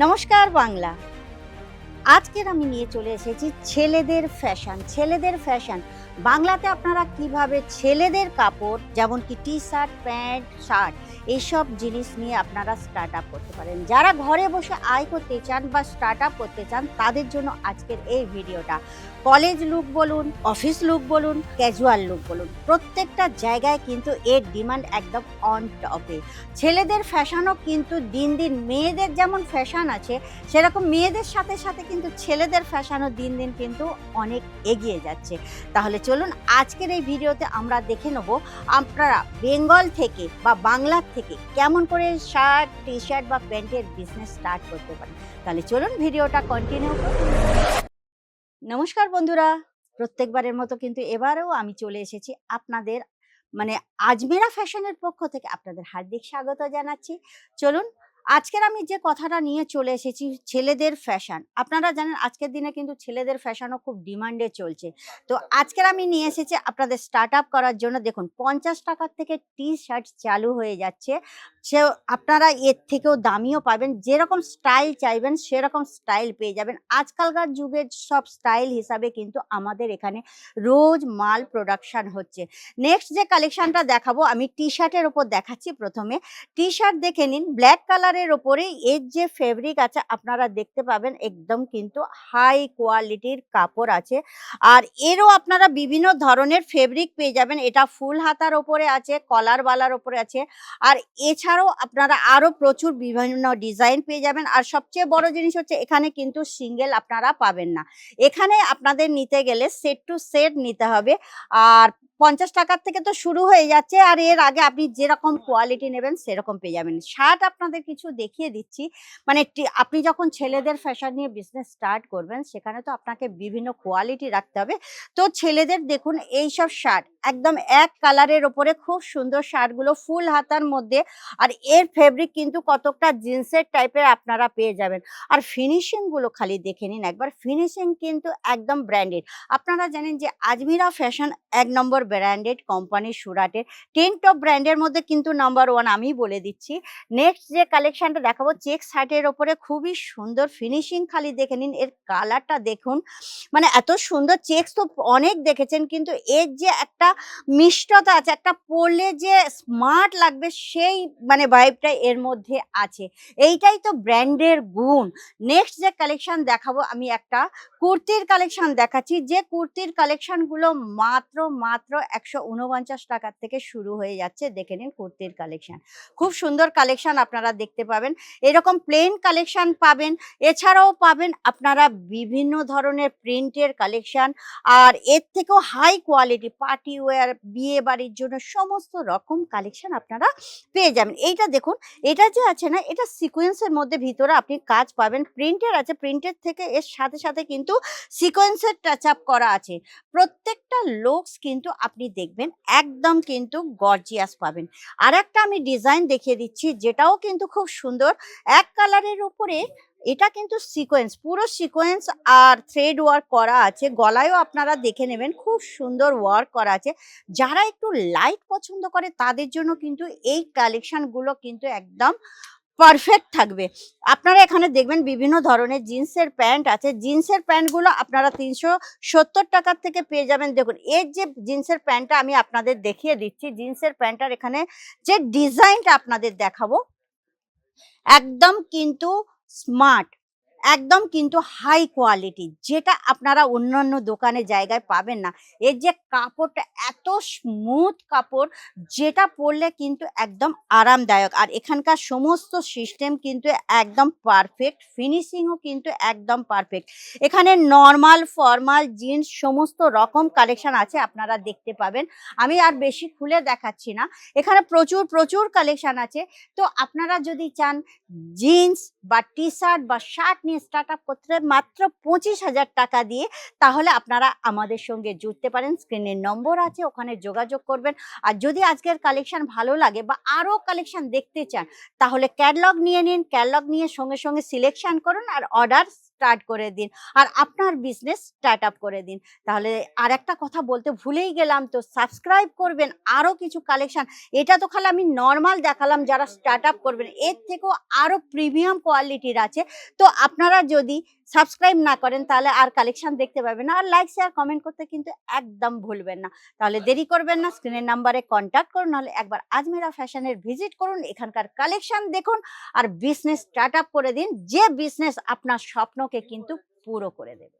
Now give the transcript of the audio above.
নমস্কার বাংলা। আজকের আমি নিয়ে চলে এসেছি ছেলেদের ফ্যাশন ছেলেদের ফ্যাশন বাংলাতে আপনারা কীভাবে ছেলেদের কাপড়, যেমন কি টি শার্ট প্যান্ট শার্ট এইসব জিনিস নিয়ে আপনারা স্টার্ট আপ করতে পারেন। যারা ঘরে বসে আয় করতে চান বা স্টার্ট আপ করতে চান, তাদের জন্য আজকের এই ভিডিওটা। কলেজ লুক বলুন অফিস লুক বলুন ক্যাজুয়াল লুক বলুন, প্রত্যেকটা জায়গায় কিন্তু এর ডিমান্ড একদম অন টপে ছেলেদের ফ্যাশনও কিন্তু দিন দিন মেয়েদের যেমন ফ্যাশন আছে, সেরকম মেয়েদের সাথে সাথে কিন্তু ছেলেদের ফ্যাশনও দিন দিন কিন্তু অনেক এগিয়ে যাচ্ছে। তাহলে চলুন আজকের এই ভিডিওতে আমরা দেখে নেব আপনারা বেঙ্গল থেকে বা বাংলার থেকে কেমন করে শার্ট টি শার্ট বা প্যান্টের বিজনেস স্টার্ট করতে পারেন। তাহলে চলুন ভিডিওটা কন্টিনিউ করুন নমস্কার বন্ধুরা, প্রত্যেকবারের মতো কিন্তু এবারেও আমি চলে এসেছি আপনাদের মানে আজমেরা ফ্যাশনের পক্ষ থেকে আপনাদের হার্দিক স্বাগত জানাচ্ছি। চলুন আজকের আমি যে কথাটা নিয়ে চলে এসেছি, ছেলেদের ফ্যাশন আপনারা জানেন আজকের দিনে কিন্তু ছেলেদের ফ্যাশনও খুব ডিমান্ডে চলছে। তো আজকের আমি নিয়ে এসেছি আপনাদের স্টার্ট আপ করার জন্য। দেখুন, পঞ্চাশ টাকার থেকে টি শার্ট চালু হয়ে যাচ্ছে। সে আপনারা এর থেকেও দামিও পাবেন। যেরকম স্টাইল চাইবেন, সেরকম স্টাইল পেয়ে যাবেন। আজকালকার যুগের সব স্টাইল হিসাবে কিন্তু আমাদের এখানে রোজ মাল প্রোডাকশান হচ্ছে। নেক্সট যে কালেকশানটা দেখাবো, আমি টি শার্টের ওপর দেখাচ্ছি প্রথমে। টি শার্ট দেখে নিন ব্ল্যাক কালারের ওপরে এর যে ফেব্রিক আছে, আপনারা দেখতে পাবেন একদম কিন্তু হাই কোয়ালিটির কাপড় আছে। আর এরও আপনারা বিভিন্ন ধরনের ফেব্রিক পেয়ে যাবেন। এটা ফুল হাতার ওপরে আছে কলার বালার ওপরে আছে। আর এছাড়াও আপনারা আরও প্রচুর বিভিন্ন ডিজাইন পেয়ে যাবেন। আর সবচেয়ে বড় জিনিস হচ্ছে, এখানে কিন্তু সিঙ্গেল আপনারা পাবেন না। এখানে আপনাদের নিতে গেলে সেট টু সেট নিতে হবে। আর পঞ্চাশ টাকার থেকে তো শুরু হয়ে যাচ্ছে আর এর আগে আপনি যেরকম কোয়ালিটি নেবেন সেরকম পেয়ে যাবেন। শার্ট আপনাদের কিছু দেখিয়ে দিচ্ছি। মানে আপনি যখন ছেলেদের ফ্যাশন নিয়ে বিজনেস স্টার্ট করবেন, সেখানে তো আপনাকে বিভিন্ন কোয়ালিটি রাখতে হবে। তো ছেলেদের দেখুন, এইসব শার্ট একদম এক কালারের ওপরে খুব সুন্দর শার্টগুলো ফুল হাতার মধ্যে। আর এর ফেব্রিক কিন্তু কতকটা জিন্সের টাইপের আপনারা পেয়ে যাবেন। আর ফিনিশিংগুলো খালি দেখে নিন একবার। ফিনিশিং কিন্তু একদম ব্র্যান্ডেড আপনারা জানেন যে আজমিরা ফ্যাশন এক নম্বর ব্র্যান্ডেড কোম্পানি সুরাটের। টেন টপ ব্র্যান্ডের মধ্যে কিন্তু নাম্বার ওয়ান আমি বলে দিচ্ছি। নেক্সট যে কালেকশনটা দেখাবো চেক শার্টের ওপরে খুবই সুন্দর ফিনিশিং খালি দেখে নিন। এর কালারটা দেখুন। মানে এত সুন্দর চেকস তো অনেক দেখেছেন, কিন্তু এর যে একটা মিষ্টতা আছে, একটা পরলে যে স্মার্ট লাগবে সেই মানে ভাইবটা এর মধ্যে আছে। এইটাই তো ব্র্যান্ডের গুণ। নেক্সট যে কালেকশন দেখাবো, আমি একটা কুর্তির কালেকশন দেখাচ্ছি, যে কুর্তির কালেকশনগুলো মাত্র মাত্র একশো উনপঞ্চাশ টাকার থেকে শুরু হয়ে যাচ্ছে। দেখে নিন কুর্তির কালেকশন খুব সুন্দর কালেকশন আপনারা দেখতে পাবেন। এরকম প্লেন কালেকশন পাবেন। এছাড়াও পাবেন আপনারা বিভিন্ন ধরনের প্রিন্টের কালেকশন আর এর থেকেও হাই কোয়ালিটি পার্টি ওয়্যার বিয়ে বাড়ির জন্য সমস্ত রকম কালেকশন আপনারা পেয়ে যাবেন। এইটা দেখুন, এটা যে আছে না, এটা সিকোয়েন্সের মধ্যে ভিতরে আপনি কাজ পাবেন। প্রিন্টের আছে প্রিন্টের থেকে এর সাথে সাথে কিন্তু সিকোয়েন্সের টাচ আপ করা আছে। প্রত্যেকটা লুকস কিন্তু আপনি দেখবেন, একদম কিন্তু গর্জিয়াস পাবেন। আর একটা আমি ডিজাইন দেখিয়ে দিচ্ছি, যেটাও কিন্তু খুব সুন্দর। এক কালারের উপরে এটা কিন্তু সিকোয়েন্স পুরো সিকোয়েন্স আর থ্রেড ওয়ার্ক করা আছে। গলায়ও আপনারা দেখে নেবেন, খুব সুন্দর ওয়ার্ক করা আছে। যারা একটু লাইট পছন্দ করে, তাদের জন্য কিন্তু এই কালেকশনগুলো কিন্তু একদম পারফেক্ট থাকবে। আপনারা এখানে দেখবেন বিভিন্ন ধরনের জিন্সের প্যান্ট আছে। জিন্সের প্যান্টগুলো আপনারা তিনশো সত্তর টাকার থেকে পেয়ে যাবেন। দেখুন, এর যে জিন্সের প্যান্টটা আমি আপনাদের দেখিয়ে দিচ্ছি জিন্সের প্যান্টটার এখানে যে ডিজাইনটা আপনাদের দেখাবো, একদম কিন্তু স্মার্ট একদম কিন্তু হাই কোয়ালিটি যেটা আপনারা অন্যান্য দোকানে জায়গায় পাবেন না। এর যে কাপড়টা এত স্মুথ কাপড় যেটা পরলে কিন্তু একদম আরামদায়ক। আর এখানকার সমস্ত সিস্টেম কিন্তু একদম পারফেক্ট ফিনিশিংও কিন্তু একদম পারফেক্ট এখানে নর্মাল ফর্মাল জিন্স সমস্ত রকম কালেকশন আছে, আপনারা দেখতে পাবেন। আমি আর বেশি খুলে দেখাচ্ছি না। এখানে প্রচুর প্রচুর কালেকশন আছে। তো আপনারা যদি চান জিন্স বা টি শার্ট বা শার্ট নিয়ে স্টার্ট আপ করতে মাত্র পঁচিশ হাজার টাকা দিয়ে, তাহলে আপনারা আমাদের সঙ্গে জুড়তে পারেন। স্ক্রিনের নম্বর আছে, ওখানে যোগাযোগ করবেন। আর যদি আজকের কালেকশন ভালো লাগে বা আরও কালেকশন দেখতে চান, তাহলে ক্যাটলগ নিয়ে নিন। ক্যাটলগ নিয়ে সঙ্গে সঙ্গে সিলেকশন করুন আর অর্ডার স্টার্ট করে দিন। আর আপনার বিজনেস স্টার্ট আপ করে দিন। তাহলে আর একটা কথা বলতে ভুলেই গেলাম তো সাবস্ক্রাইব করবেন আরও কিছু কালেকশন এটা তো খালি আমি নর্মাল দেখালাম যারা স্টার্ট আপ করবেন, এর থেকেও আরও প্রিমিয়াম কোয়ালিটির আছে। তো আপনারা যদি সাবস্ক্রাইব না করেন, তাহলে আর কালেকশন দেখতে পাবেন না। আর লাইক শেয়ার কমেন্ট করতে কিন্তু একদম ভুলবেন না। তাহলে দেরি করবেন না স্ক্রিনের নাম্বারে কন্ট্যাক্ট করুন, নাহলে একবার আজমেরা ফ্যাশনের ভিজিট করুন, এখানকার কালেকশন দেখুন, আর বিজনেস স্টার্ট আপ করে দিন, যে বিজনেস আপনার স্বপ্নকে কিন্তু পুরো করে দেবে।